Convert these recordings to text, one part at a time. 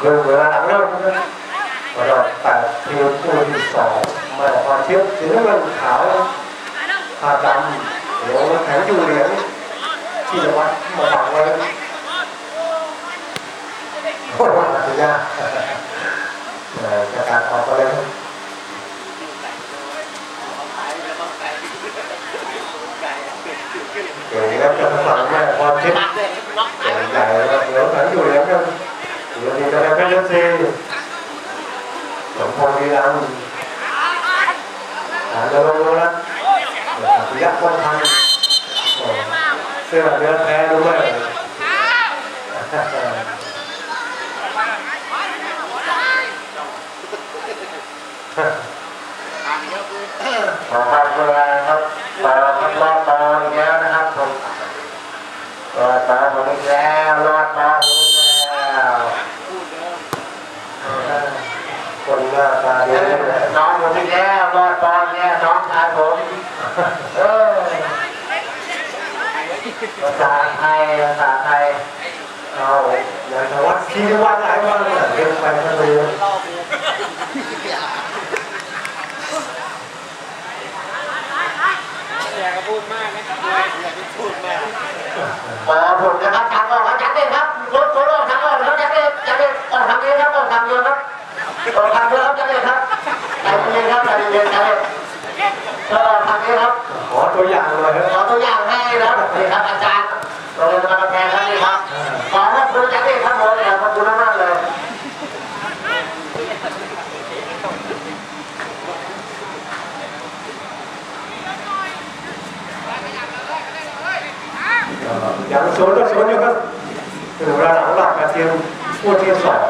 เรื่องเวลาเริ่มเราแปดเทียมคู่ที่สองมาพอเทียบสีน้ำเงินขาวผาดำเหลืองแข็งอยู่เหลืองที่วัดมาฝังไว้โอ้โหสุดยอดเออจากการออกไปเลยเก่งแล้วจะฝังแม่พอเทียบใหญ่ใหญ่แล้วเหลือหลังอยู่เหลือกันเหลือดีนะครับเพชรซีสมพงษ์วีรัมย์หาจะลงแล้วเสื้อเนื้อ แท้ด้วยขอความกรุณาครับต่อครับรอต่ออีกแล้วนะครับผม รอดตาผมอีกแล้วรอดตาผมอีกแล้วคนหน้าตาดีน้อง ผมอีกแล้วรอดตอีกแล้วน้องชายผมเออภาษาไทยภาษาไทยเอาอย่างทวัดที่วัดหลายวันเลยเรียนไปทั้งเรียนอยาพูดมากนะครับอย่าพูดมากมาผมนะครับทางออกครับจัดเลยครับรถรถออกทางออกครับจัดเลยจัดเลยออกทางนี้ครับออกทางเดียวครับออกทางเดียวครับจัดเลยครับ เย็นครับใจเย็นจัดเลยออกทางนี้ครับ ขอตัวอย่างเลยขอตัวอย่างให้นะนี่ครับอาจารย์เราเรียนมาแทนครับนี่ครับ ขอขอบคุณจัดเลยครับผมขอบคุณมากๆเลยอย่างศูนย์ก็ศูนย์อยู่ครับถึงเวลาหลังหลักกระเทียมพูดที่สอง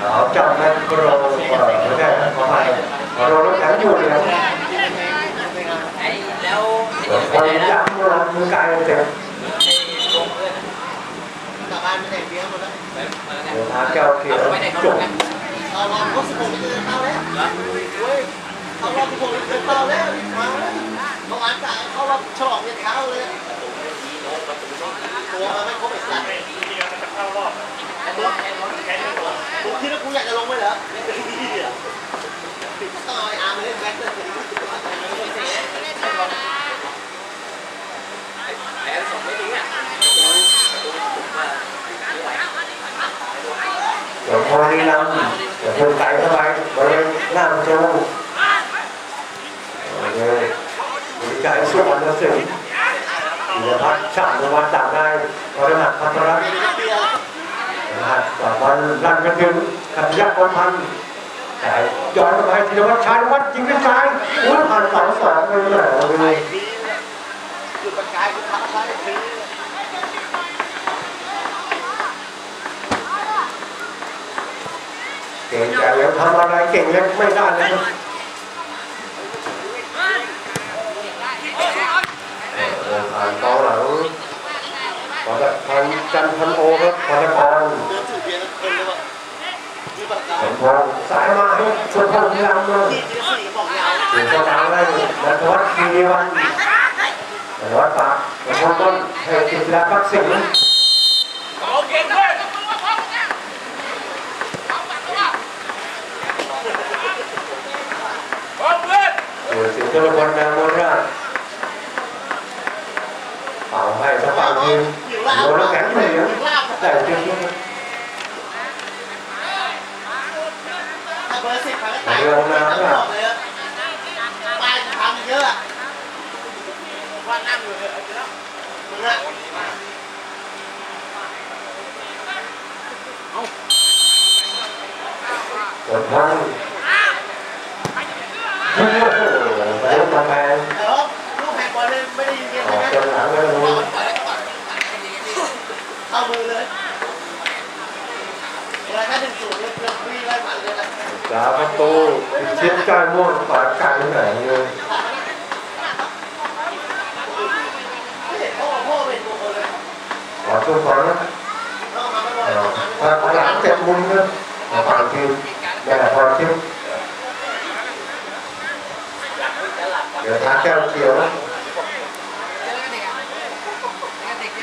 เอาจับแม่โปรเปิดไม่ได้ขอไปโปรน้ำแข็ง อยู่เลยนะไอ้แล้วคนยักษ์มันมือกายเต็มกลับบ้านไม่ได้เบี้ยหมดแล้วเดี๋ยวหาแก้วเขียวจบเอาลองเขาสิบหกไม่เกินเต้าแล้วเฮ้ยเขาลองสิบหกไม่เกินเต้าแล้วมาแล้วเขาอ่านจ่ายเขาลองฉลองเนี่ยเท้าเลยตัวมันไม่ครบไอ้สัตว์กูคิดว่ากูอยากจะลงไปเหรอต้องเอาไอ้อาร์มมาเล่นแบ็คเลย แล้วส่งไม่ถึงอะ เดี๋ยวพอนี้นำเดี๋ยวเพิ่มไก่เข้าไปบริเวณหน้าประตูโอเคมีใจช่วยอันละสิธีรพัฒน์ชาติวัฒน์จากได้พรหัสพัทรรัตน์เบี้ยนะครับต่อวันรันกันถึงกับยักษ์คนพันแต่ย้อนไปธีรวัฒน์ชายวัฒน์ยิงด้วยซ้ายอุ้ยผ่านสาสองเลยแหละเลยจุดประกายคือทำอะไรที ก่งแต่ยังทำอะไรเก่งยังไม่ได้เลยครับผ่านกองหลังขอแบบพันจันพันโอครับพรกรเดินถือเบียร์คนเลยว่ะกายสมพงษ์สายมาให้สุดพงษ์ที่รำเลยที่ที่สี่บอกยาถึงจะดังได้นัทวัฒน์คีรีวันนัทวัฒน์ปากสมพงษ์ต้นให้กิจดาพักสิงห์ โอเคด้วย โอ้ยสิงห์ตุลพลนามโมราชเป่าให้สปาทีมโดนแล้วแข็งเหนียวแต่จริงถ้าเบอร์สิบพันก็ตายบอกเลยอะตายทำเยอะอะว่านั่งอยู่เลยมึงอะๆสมพงษ์โอ้โห แพงเดี๋ยวลูกแหกบอลเลยไม่ได้ยินเกมอใช่อกไหมจนหลังไม่รู้เข้ามือเลยเวลาแค่หนึ่งศูนย์เลือกเลือกวิ่งไล่หมันเลยนะจาประตูชิดก้านม่วงปาดกลางไหนเลยไม่เห็นพ่อพ่อเป็นตัวคนเลยขอทุกคนนะต้งมาไม่บ่อยถ้าหลังเจ็บมุมนะมาผ่านทีมแต่พอทีม ดี๋ยวทางแก้วเขียวนะ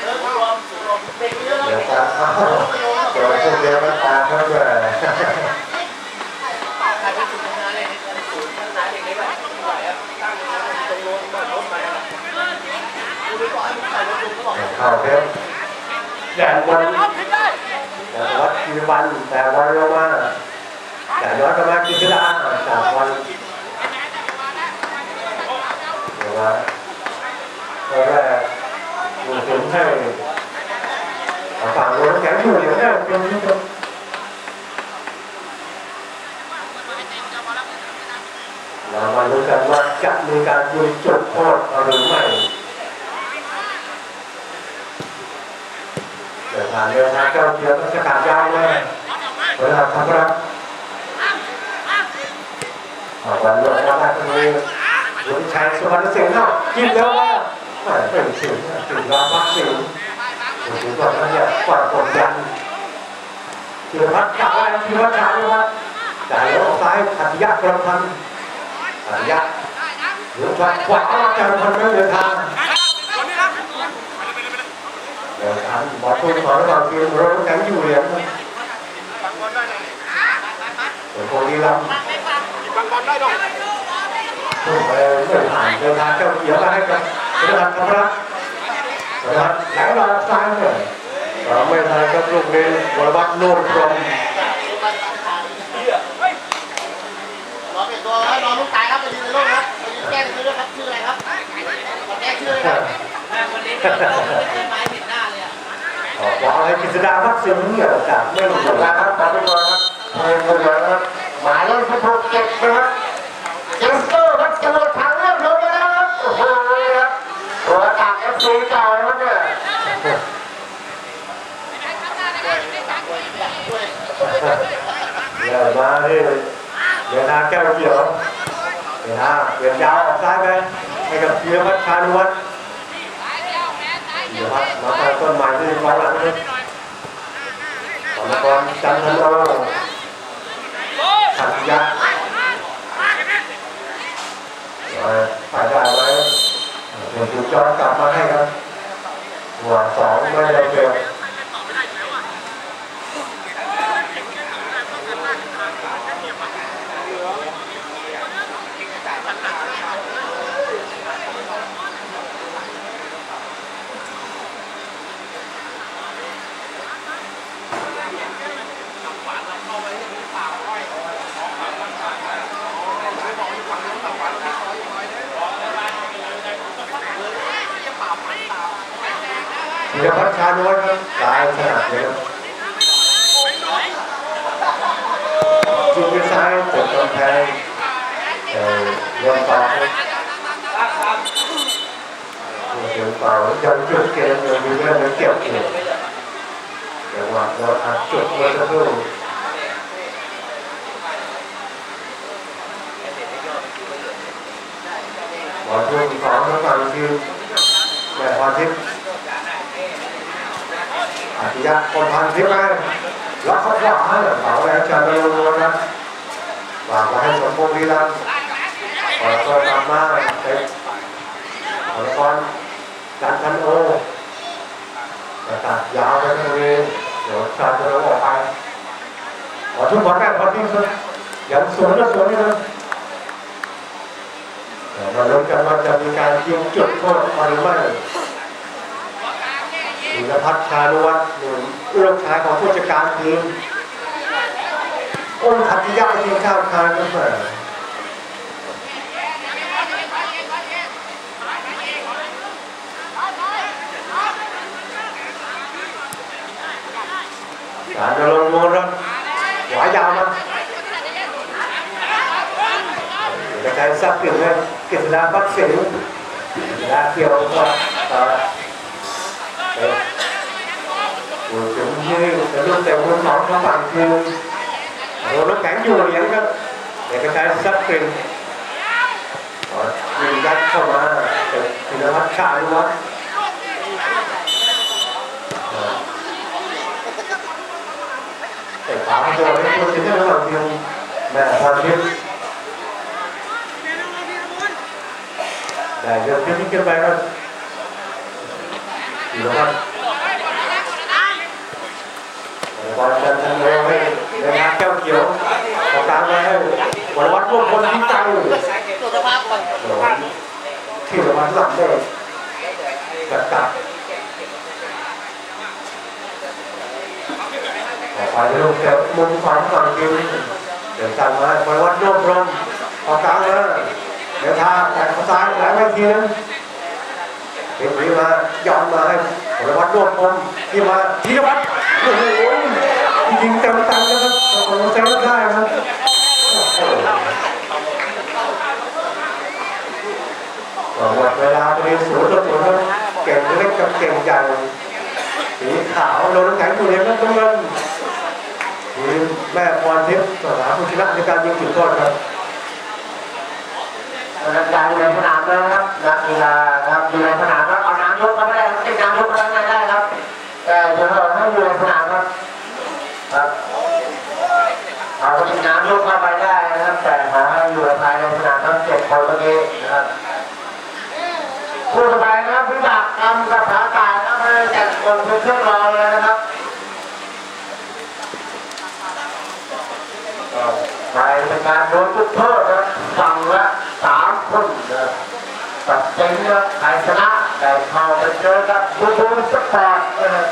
เออรวมรวมเด็กเยอะเดี๋ยวแล้วขอครับโดนพวกเดียวตามครับเลยใครเป็นสุดทำงาเยศูนย์พัฒนาด็กเล็กอะไม่ไหวอะตั้งตรงโน้นก่อนรถมากูไปบอกให้มึงใส่รถลุงก็บข้าเทปแดดวันแต่วัดทีวันแต่วันลงมาแต่ย้อนกลับมากินดาจาวัน เดี๋ยวว่าตอนแรกดูถึงให้ฝั่งโน้นแข็งอยู่เดี๋ยวนี้ตรงนี้ตรงเรามาดูกันว่าจะมีการยิงจุดโทษหรือไม่เดินทางเดินทางเจ้าเดียวก็สกัดย้าวเลยเวลาทำรับวันเลือกวันแรก ก็มีวุฒิชัยสุวรรณสิงห์เนาะกินแล้วว่าไม่เป็นสิงห์สิงห์ราพักสิงห์ถึงก่อนนั้นเนี่ยกว่าผมยันธีรพัฒน์กลับมาธีรพัฒน์กลับมาจ่ายแล้วซ้ายขัดยักษ์กระพันขัดยักษ์หรือขวาขวาจะพันไม่เดินทางเดี๋ยวถามบอลทุนขอระว่างทีมเราแข่งอยู่เหรียญเดี๋ยวคนนี้รับบังบอลได้ดอ ไปเดินผ่านเดินทางเจ้าเขียวมาให้กับประธานธรรมรัฐประธานไหลรอซ้ายเลยเราไม่ทันกับลูกนี้วรวัฒน์นุ่มพรมรอเปลี่ยนตัวแล้วรอลูกตายครับไปยืนในโลกครับไปยืนแก้ชื่อด้วยครับชื่ออะไรครับขอแก้ชื่อเลยครับวันนี้เราไม่เคยไม้ผิดหน้าเลยอะออกบอกให้กิษดาพักสิงห์เนี่ยจากไม่รู้จักนะครับขอบคุณครับเงินเดือนนะครับหมายเลขสิบหกเจ็ดนะครับเจสเตอร์ครับจะหมดทางเลือกลงมาแล้วครับโอ้โหครับตัวจากเอฟซีเก่านะครับเนี่ย เดี๋ยวมาที่เดี๋ยวนาแก้วเขียวเดี๋ยวนาเดี๋ยวยาวออกซ้ายไปให้กับเพียพัฒชานุวัฒน์เดี๋ยวพัฒมาตั้งต้นใหม่ที่กองหลังนี่ขอนกรจันทโนขัดยะไปได้ไหมเดี๋ยวถูกจอนกลับมาให้ครับหัวสองไม่ได้เกี่ย วเดี๋ยวพัฒชานุวัฒน์ครับตายขนาดนี้ครับจุดที่ซ้ายจุดกำแพงเอ่อโยนต่อครับโยนต่อยังจุดเกมยังมีเรื่องเกี่ยวอยู่เดี๋ยวว่าเราอัดจุดเมื่อสักครู่บอลทุ่งสองทั้งฝั่งทีมแม่พรทิพย์ อาทิยะคนพันทิพย์ไงแล้วเขาขวางให้เสาแรงจันทร์ลงนะวางมาให้สมบูรณ์ดีแล้วขอตัวตามมาเป็นขอพรจันทันโอประกาศยาวไปทางนี้เดี๋ยวจันทร์จะออกไปขอทุกคนแม่พอที่สุดอยังสวนก็สวนนี่นะเดี๋ยวมาลุ้นกันว่าจะมีการยิงจุดโทษหรือไม่ ศิลพัฒชานุวัฒน์หนุนลูกชายของผู้จัดการทีมอ้นขัตติยะทีมชาติไทยก็มาการจะลงมือรับหวายาวมาเดี๋ยวจะใช้ซับกึ่งเลยกฤษดาพักเสียวกับต่ออยู่ถึงที่จะรุ่นแต่คนสองทางฝั่งคือรถแข็งอยู่เหรียญครับเด็กกระจายซับ กลิ่นยิงยัดเข้ามาเป็นพินวัฒน์ชาลุวัฒน์แต่ขวาตัวนี้ตัวที่ได้ระหว่างทีมแก่อนจะทำแล้วให้นะครับแก้วเขียวขอตามมาให้หัววัดร่วมคนที่ตังสุขภาพก่อนที่จะมาหลังได้จัดตัดขอไปลูกแถวมุมฝัาฝัอนคิวเดี๋ยวตามมาหัววัดโน้มรวมขอตามมาเดี๋ยวทางแต่ขอตามหลายเวทีนะเป็นนี้มายอมมาให้หัววัดโน้มคมที่มาที่วัดโอ้โห ยิงเต็มตังนะครับโอ้โหเซฟได้ครับหมดเวลาไปศูนย์ต่อศูนย์ครับเก่งเล็กกับเก่งใหญ่สีขาวโดนแข็งอยู่ในน้ำเงินทีมแม่พรทิพย์สนามผู้ชนะในการยิงจุดโทษครับนักกีฬาอยู่ในสนามเลยนะครับนักกีฬาครับอยู่ในสนามครับเอาน้ำยกเข้าได้ครับติดน้ำยกเข้าได้ครับแต่จะให้อยู่ในสนามครับ ครับเอาติดน้ำยกเข้าไปได้นะครับ แต่ห้อยู่ภายในสนามทั้งเจ็ดคนเมื่อกี้นะครับคู่ต่อไปนะครับพิบัติกำกับขาตายนะครับจัดคนเป็นเครื่อรอเลยนะครับไปเป็นการโดนจุดโทษนะครับฝั่งละสามคนนะตัดเต็มนะครับใครชนะแต่เข้าไปเจอกับบูบูสปอร์ตนะครับ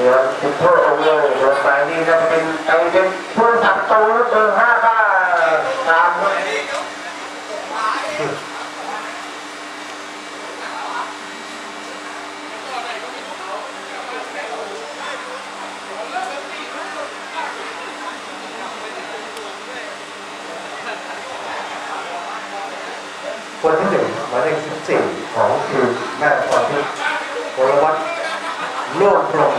มีเนื้อจุดโทษองค์เลยเดี๋ยวไปนี่จะเป็นไปเป็นผู้สับตูหรือเบอร์ห้าบ้าตามครับ คนที่หนึ่งหมายเลขสิบสี่ของทีมแม่พรทิพย์วรวัตรโน่นพรหม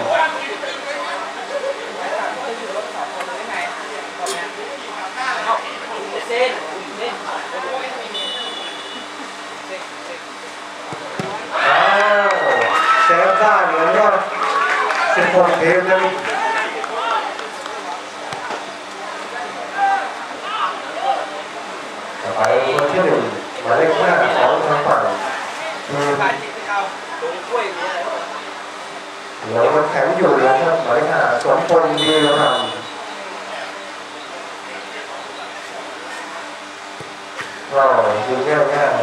เส้นเส้น อ้าวเซฟ ได้เหมือนก็สิบหกทีมนะต่อไปคนที่หนึ่งหมายเลขห้าของทางฝั่งทีมการจิตที่เขาลงกล้วยนี้อะไรเหลือมันแข็งอยู่นะครับหมายเลขห้าสมพลดีรำก็ยิงง่าย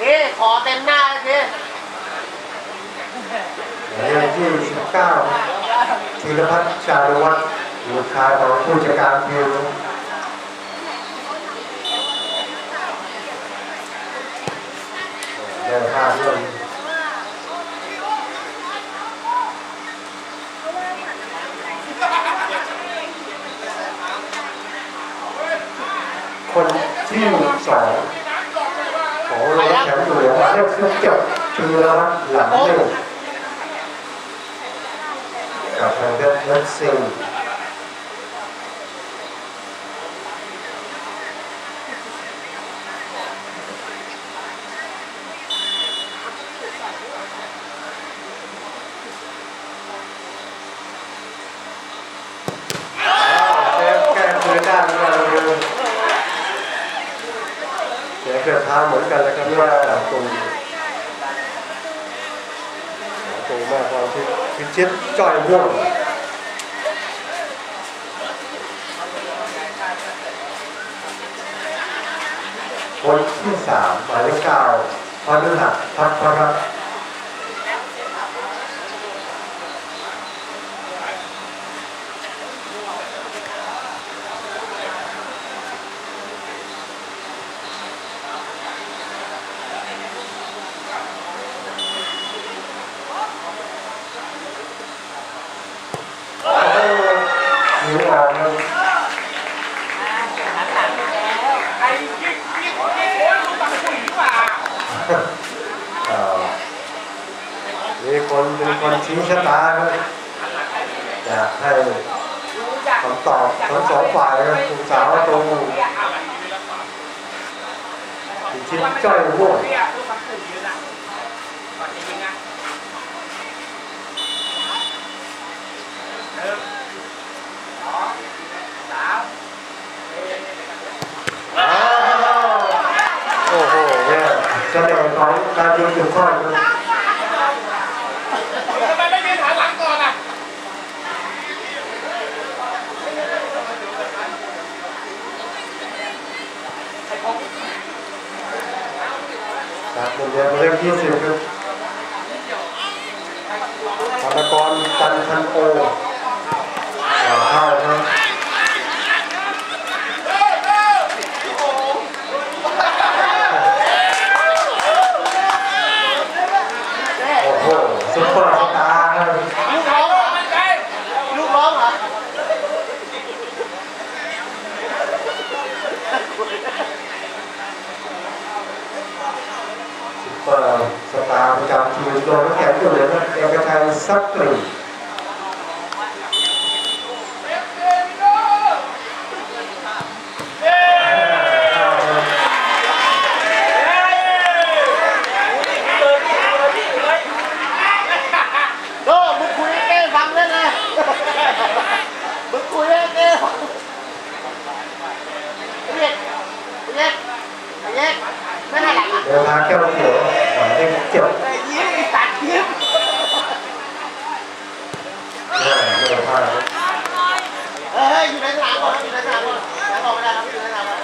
พี่ขอเต็มหน้าเลยพี่ ๆหมายเลข ที่สิบเก้าธีรพัฒน์ชาลวัฒน์ลูกชายของผู้จัดการทีมเดินทางด้วยคนที่สองของโรงแรมอยู่หมายเลขสิบเจ็ดคือรัตน์หลังเล่กั บทางเดินนัทซิง เซฟแก้คืนได้เหมือนกันเลยเสียเกิดทางเหมือนกันเลยครับว่าตรงตรงมากความที่พิชิตจ่อยม่วงคนที่สามหมายเลขเก้า พนุหัสพัฒรัตน์ โอ้โหหิวออกครับ ไอ้ยิงยิงยิงโอ้ยลูกตังคุยว่า เอ่อมีคนเป็นคนชี้ชะตาครับอยากให้ คำตอบทั้งสองฝ่ายคุณสาวตรงพิชิตจ้อยม่วงเนี่ยกตังคุยนะก่อนจะยิงอะหนึ่งสองสามอ้าโอ้โหเนี่ยเสน่ห์ของการยิงจุดโทษ มุมแดงเล็กยี่สิบครับธนกรจันทันโอเข้าครับโอ้โหซุปเปอร์สตาร์ครับ ลูกร้องเหรอ มันใจ ลูกร้องเหรอ ซุปเปอร์สตาร์ ประจำทีมโดนแขนอยู่เลยครับเอกชัยสักกลิ่น โอ้มึงคุยให้เก้ฟังเล่นเลยมึงคุยให้เก้ฟังเรียกเรียกเรียกไม่ให้หลังอะ เดินทางแก้วเขียวหมายเลขเจ็ด ไอ้ยิ้มไอ้ตัดยิ้ม ไม่พลาด เฮ้ยอยู่ในสนามก่อนอยู่ในสนามก่อนยังออกไม่ได้ครับอยู่ในสนามก่อน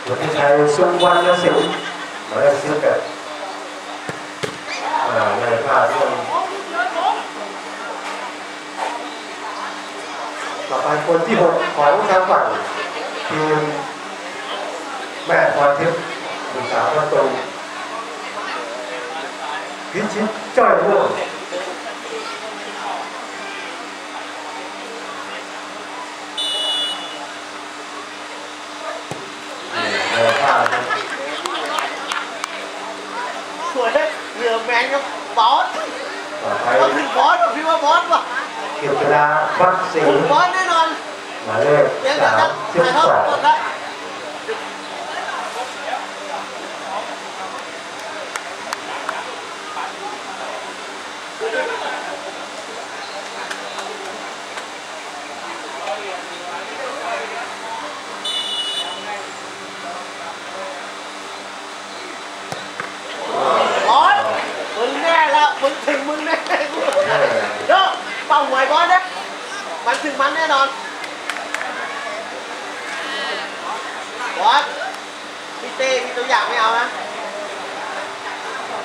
วุฒิ ชัยสุวรรณสิงห์หมายเลขสิบแปดอ่าไม่พลาดด้วยต่อไปคนที่หกของทางฝั่งทีมแม่พรทิพย์บุษาประตูพิชิตจ้อยม่วงไม่พลาดครับ สวยเหลือแมนกั บบอสต่อไปก็คือบอสพี่ว่าบอสว่ะกิตลาวัดศรีบอสแน่นอนหมายเลขเดี๋ยวสาจะมสิบถ่ายทอดสองสดแล้ว บอสมึงแน่แล้วมึงถึงมึงแน่กูเด้อเป้าหวยบอสนะ มันถึงมันแน่นอนบอสพี่เต้มีตัวอย่างไม่เอานะ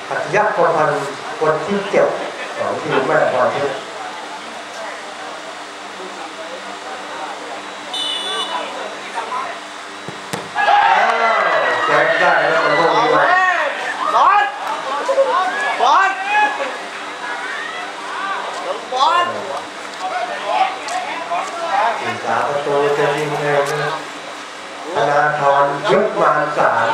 ปัจยักพลพันคนที่เจ็บของทีมแม่พรทิพย์อ้าวแจ็คได้แล้วคนพวกนี้มา บอสบอสบอส สิงสาประตูจะยิงเองนะธนาธรยุทธมานสาร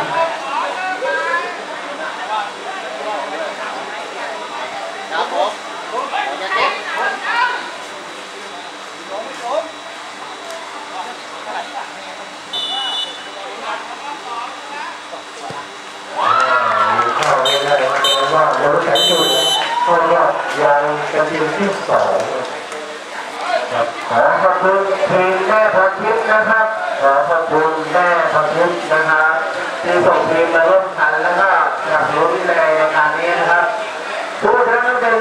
ครับผมอย่าเจ็บ อ่ามีเข้าไม่ได้นะเพราะว่าโดนแข็งอยู่เข้ารอบยังเป็นทีมที่สอง ครับข อขอบคุณทีมแม่พรทิพย์นะครับ ขอขอบคุณแม่พรทิพย์นะครับที่ส่งทีมมาร่วมกันแล้วก็สนับสนุนในรายการนี้นะครับผู้ชนะเป็น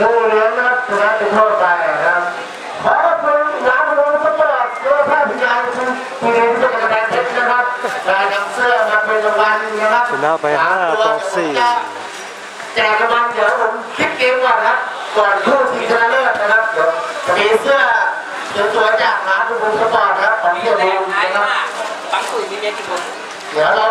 งูเหลืองนะครับชนะเป็นโทษไปนะครับขอขอบคุณร้านรวมสปอร์ตและภาพยนตร์ทีมที่เป็นกระดานเพชรนะครับได้นำเสื้อมาเป็นรางวัลนะครับชนะไปห้าต่อสี่แจกรางวัลเดี๋ยวผมคิดเกมก่อนนะครับก่อนคู่ชิงชนะเลิศนะครับเดี๋ยวจะมีเสื้อ สวยๆจากร้านทุกคนสปอร์ตนะครับของเที่ยวแรดูงท้ายนะครับมากบังคุยมีเมียกี่คน เดี๋ยวเรา